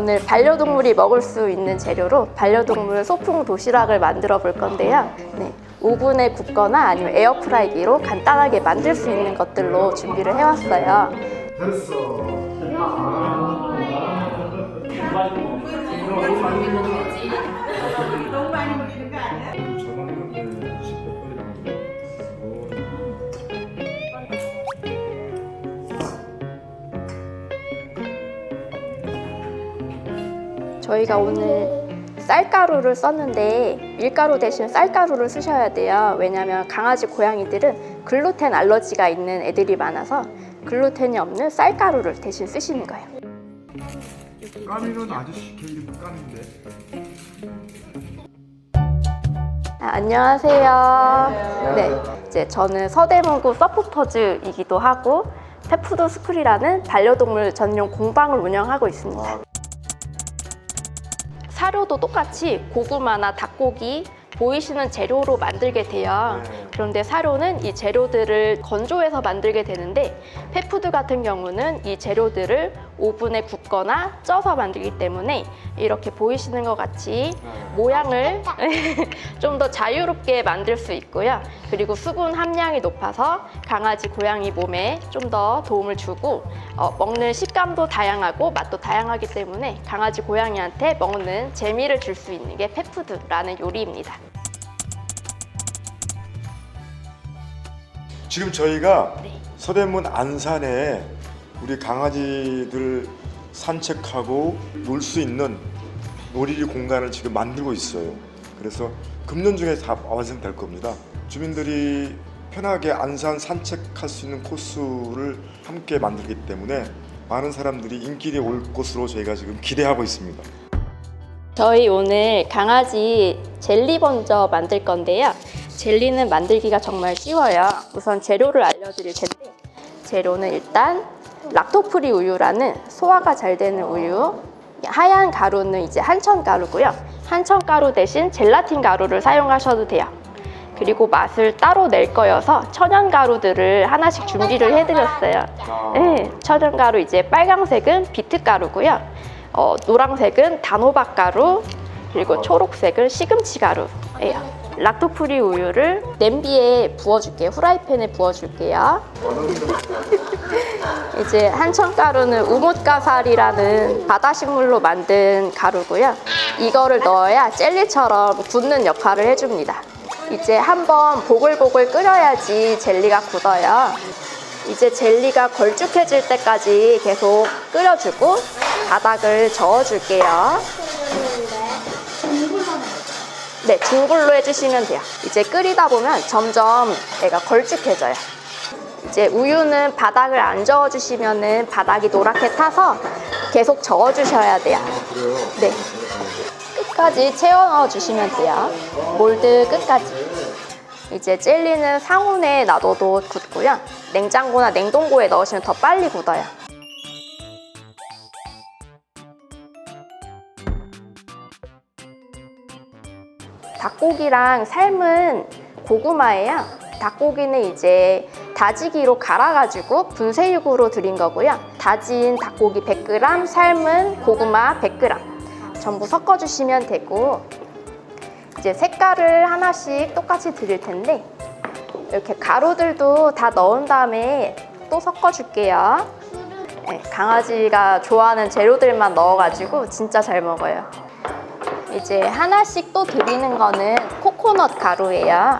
오늘 반려동물이 먹을 수 있는 재료로 반려동물 소풍 도시락을 만들어 볼 건데요. 네, 오븐에 굽거나 아니면 에어프라이기로 간단하게 만들 수 있는 것들로 준비를 해왔어요. 됐어. 저희가 오늘 쌀가루를 썼는데 밀가루 대신 쌀가루를 쓰셔야 돼요. 왜냐하면 강아지, 고양이들은 글루텐 알러지가 있는 애들이 많아서 글루텐이 없는 쌀가루를 대신 쓰시는 거예요. 까미는 아저씨 개이름 까미인데. 아, 안녕하세요. 네, 이제 저는 서대문구 서포터즈이기도 하고 페푸드 스쿨이라는 반려동물 전용 공방을 운영하고 있습니다. 사료도 똑같이 고구마나 닭고기 보이시는 재료로 만들게 돼요. 네. 그런데 사료는 이 재료들을 건조해서 만들게 되는데 펫푸드 같은 경우는 이 재료들을 오븐에 굽거나 쪄서 만들기 때문에 이렇게 보이시는 것 같이 모양을 좀 더 자유롭게 만들 수 있고요. 그리고 수분 함량이 높아서 강아지, 고양이 몸에 좀 더 도움을 주고 어, 먹는 식감도 다양하고 맛도 다양하기 때문에 강아지, 고양이한테 먹는 재미를 줄 수 있는 게 펫푸드라는 요리입니다. 지금 저희가 네. 서대문 안산에 우리 강아지들 산책하고 놀 수 있는 놀이 공간을 지금 만들고 있어요. 그래서 금년 중에 다 완성될 겁니다. 주민들이 편하게 안산 산책할 수 있는 코스를 함께 만들기 때문에 많은 사람들이 인기리 올 곳으로 저희가 지금 기대하고 있습니다. 저희 오늘 강아지 젤리 먼저 만들 건데요. 젤리는 만들기가 정말 쉬워요. 우선 재료를 알려드릴 텐데 재료는 일단 락토프리 우유라는 소화가 잘 되는 우유 하얀 가루는 이제 한천 가루고요. 한천 가루 대신 젤라틴 가루를 사용하셔도 돼요. 그리고 맛을 따로 낼 거여서 천연 가루들을 하나씩 준비를 해드렸어요. 네, 천연 가루 이제 빨강색은 비트 가루고요. 어, 노란색은 단호박 가루, 그리고 초록색은 시금치 가루예요. 락토프리 우유를 냄비에 부어줄게요. 후라이팬에 부어줄게요. 이제 한천 가루는 우뭇가살이라는 바다식물로 만든 가루고요. 이거를 넣어야 젤리처럼 굳는 역할을 해줍니다. 이제 한번 보글보글 끓여야지 젤리가 굳어요. 이제 젤리가 걸쭉해질 때까지 계속 끓여주고 바닥을 저어줄게요. 네, 중불로 해주시면 돼요. 이제 끓이다 보면 점점 애가 걸쭉해져요. 이제 우유는 바닥을 안 저어주시면은 바닥이 노랗게 타서 계속 저어주셔야 돼요. 그래요? 네. 끝까지 채워 넣어 주시면 돼요. 몰드 끝까지. 이제 젤리는 상온에 놔둬도 굳고요. 냉장고나 냉동고에 넣으시면 더 빨리 굳어요. 닭고기랑 삶은 고구마예요. 닭고기는 이제 다지기로 갈아가지고 분쇄육으로 드린 거고요. 다진 닭고기 100g, 삶은 고구마 100g 전부 섞어주시면 되고 이제 색깔을 하나씩 똑같이 드릴 텐데 이렇게 가루들도 다 넣은 다음에 또 섞어줄게요. 네, 강아지가 좋아하는 재료들만 넣어가지고 진짜 잘 먹어요. 이제 하나씩 또 드리는 거는 코코넛 가루예요.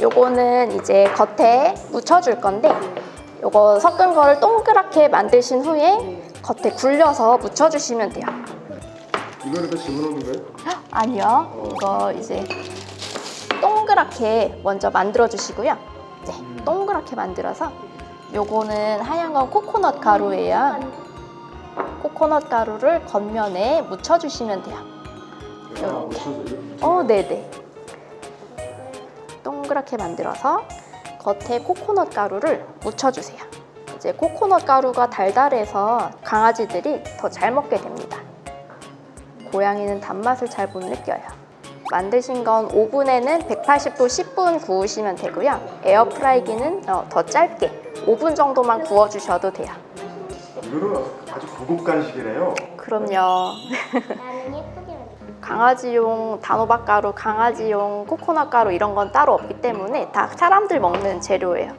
요거는 이제 겉에 묻혀줄 건데 요거 섞은 거를 동그랗게 만드신 후에 겉에 굴려서 묻혀주시면 돼요. 이거는 다 집어넣는 거예요? 아니요. 이거 이제 동그랗게 먼저 만들어 주시고요. 네, 동그랗게 만들어서 요거는 하얀 건 코코넛 가루예요. 코코넛 가루를 겉면에 묻혀 주시면 돼요. 이렇게. 어, 네네. 동그랗게 만들어서 겉에 코코넛 가루를 묻혀주세요. 이제 코코넛 가루가 달달해서 강아지들이 더 잘 먹게 됩니다. 고양이는 단맛을 잘 못 느껴요. 만드신 건 오븐에는 180도 10분 구우시면 되고요. 에어프라이기는 어, 더 짧게 5분 정도만 구워주셔도 돼요. 이거는 아주 고급 간식이네요. 그럼요. 강아지용 단호박 가루, 강아지용 코코넛 가루 이런 건 따로 없기 때문에 다 사람들 먹는 재료예요. 아,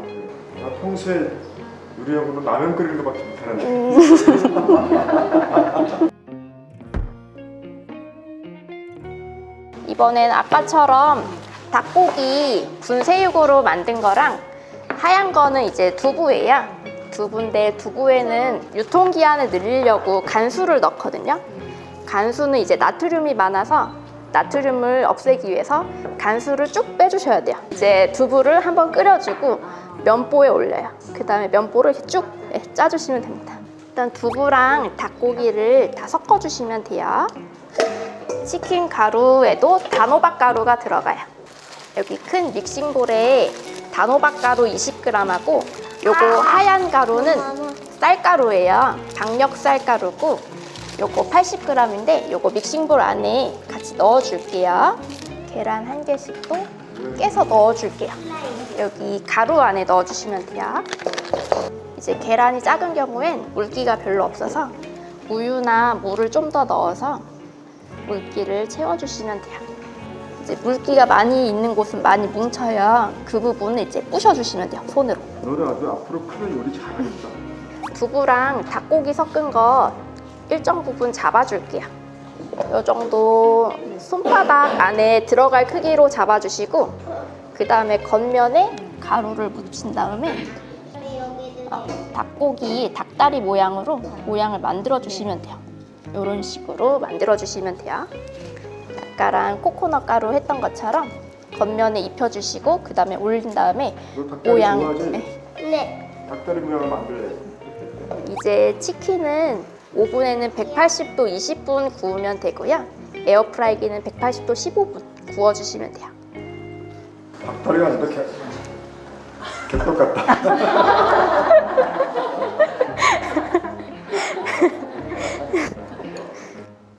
그래요? 나 평소에 요리하고는 라면 끓이는 것밖에 못하는데 이번엔 아까처럼 닭고기 분쇄육으로 만든 거랑 하얀 거는 이제 두부예요. 두부인데 두부에는 유통기한을 늘리려고 간수를 넣거든요. 간수는 이제 나트륨이 많아서 나트륨을 없애기 위해서 간수를 쭉 빼주셔야 돼요. 이제 두부를 한번 끓여주고 면보에 올려요. 그 다음에 면보를 이렇게 쭉 예, 짜주시면 됩니다. 일단 두부랑 닭고기를 다 섞어주시면 돼요. 치킨 가루에도 단호박 가루가 들어가요. 여기 큰 믹싱볼에 단호박 가루 20g하고 요거 하얀 가루는 쌀가루예요. 박력 쌀가루고 요거 80g인데 요거 믹싱볼 안에 같이 넣어줄게요. 계란 한 개씩도 깨서 넣어줄게요. 여기 가루 안에 넣어주시면 돼요. 이제 계란이 작은 경우엔 물기가 별로 없어서 우유나 물을 좀 더 넣어서 물기를 채워주시면 돼요. 이제 물기가 많이 있는 곳은 많이 뭉쳐요. 그 부분을 이제 부셔주시면 돼요. 손으로. 너는 아주 앞으로 크면 요리 잘하겠다. 두부랑 닭고기 섞은 거 일정 부분 잡아줄게요. 이 정도 손바닥 안에 들어갈 크기로 잡아주시고 그 다음에 겉면에 가루를 묻힌 다음에 어, 닭고기 닭다리 모양으로 모양을 만들어 주시면 돼요. 이런 식으로 만들어 주시면 돼요. 아까랑 코코넛 가루 했던 것처럼 겉면에 입혀주시고 그 다음에 올린 다음에 모양? 네. 네. 닭다리 모양을 만들래. 이제 치킨은 오븐에는 180도 20분 구우면 되고요. 에어프라이기는 180도 15분 구워주시면 돼요. 아니라 개, 개떡 같다.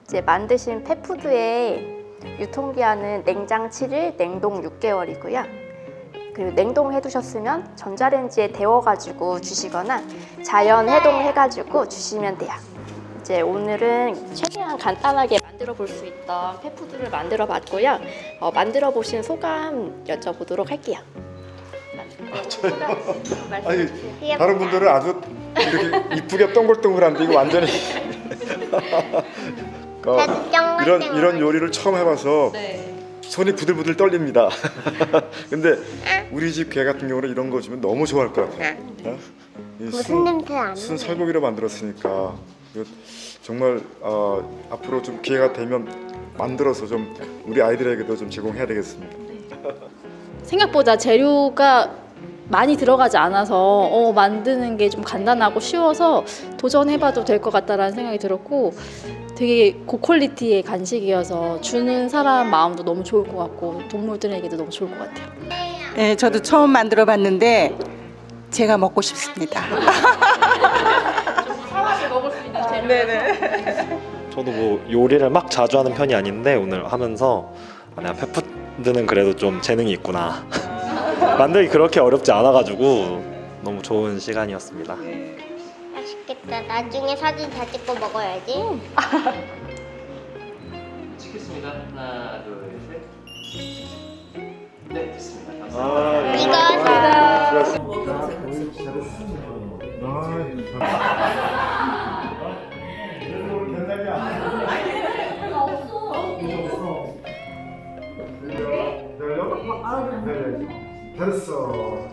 이제 만드신 펫푸드의 유통기한은 냉장 7일, 냉동 6개월이고요. 그리고 냉동해 두셨으면 전자레인지에 데워가지고 주시거나 자연 해동해가지고 주시면 돼요. 이제 오늘은 최대한 간단하게 만들어 볼 수 있던 펫푸드를 만들어 봤고요. 어, 만들어 보신 소감 여쭤보도록 할게요. 소감 아니 말씀해 주세요. 다른 분들은 아주 이렇게 이쁘게 동글동글한데 이거 완전히 어, 이런. 이런 요리를 처음 해봐서 손이 부들부들 떨립니다. 근데 우리 집 개 같은 경우는 이런 거 주면 너무 좋아할 것 같아요. 어? 이 무슨 순- 냄새 안 순 나? 살고기로 만들었으니까 정말 어, 앞으로 좀 기회가 되면 만들어서 좀 우리 아이들에게도 좀 제공해야 되겠습니다. 생각보다 재료가 많이 들어가지 않아서 어, 만드는 게 좀 간단하고 쉬워서 도전해봐도 될 것 같다라는 생각이 들었고 되게 고퀄리티의 간식이어서 주는 사람 마음도 너무 좋을 것 같고 동물들에게도 너무 좋을 것 같아요. 네, 저도 처음 만들어 봤는데 제가 먹고 싶습니다. 저도 뭐 요리를 막 자주 하는 편이 아닌데 오늘 하면서 아, 내가 페푸드는 그래도 좀 재능이 있구나 만들기 그렇게 어렵지 않아가지고 너무 좋은 시간이었습니다. 맛있겠다. 나중에 사진 다 찍고 먹어야지. 찍겠습니다. 하나, 둘, 셋. 네, 됐습니다. 감사합니다. 아, 이거 됐어.